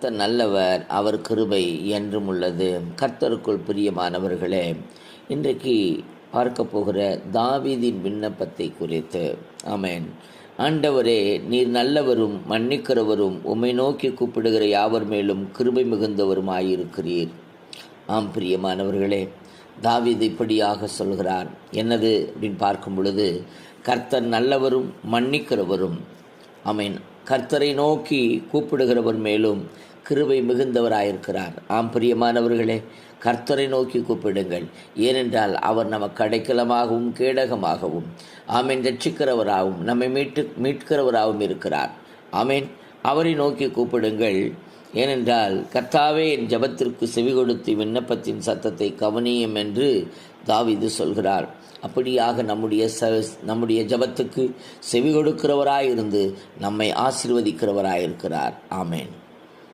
கர்த்தர் நல்லவர் அவர் கிருபை என்றும் உள்ளது. கர்த்தருக்குள் பிரியமானவர்களே இன்றைக்கு பார்க்க போகிற தாவீதின் விண்ணப்பத்தை குறித்து. ஆமேன். ஆண்டவரே நீர் நல்லவரும் மன்னிக்கிறவரும் உம்மை நோக்கி கூப்பிடுகிற யாவர் மேலும் கிருபை மிகுந்தவருமாயிருக்கிறீர். ஆம் பிரியமானவர்களே தாவீது இப்படியாக சொல்கிறார். என்னது அப்படின்னு பார்க்கும் பொழுது கர்த்தர் நல்லவரும் மன்னிக்கிறவரும். ஆமேன். கர்த்தரை நோக்கி கூப்பிடுகிறவர் மேலும் கிருபை மிகுந்தவராயிருக்கிறார். ஆம் பிரியமானவர்களே கர்த்தரை நோக்கி கூப்பிடுங்கள். ஏனென்றால் அவர் நமக்கு அடைக்கலமாகவும் கேடகமாகவும் ஆமேன் ரட்சிக்கிறவராகவும் நம்மை மீட்டு மீட்கிறவராகவும் இருக்கிறார். ஆமேன். அவரை நோக்கி கூப்பிடுங்கள். ஏனென்றால் கர்த்தாவே என் ஜபத்திற்கு செவி கொடுத்து விண்ணப்பத்தின் சத்தத்தை கவனியும் என்று தாவிது சொல்கிறார். அப்படியாக நம்முடைய ச நம்முடைய ஜபத்துக்கு செவி கொடுக்கிறவராயிருந்து நம்மை ஆசிர்வதிக்கிறவராயிருக்கிறார். ஆமேன்.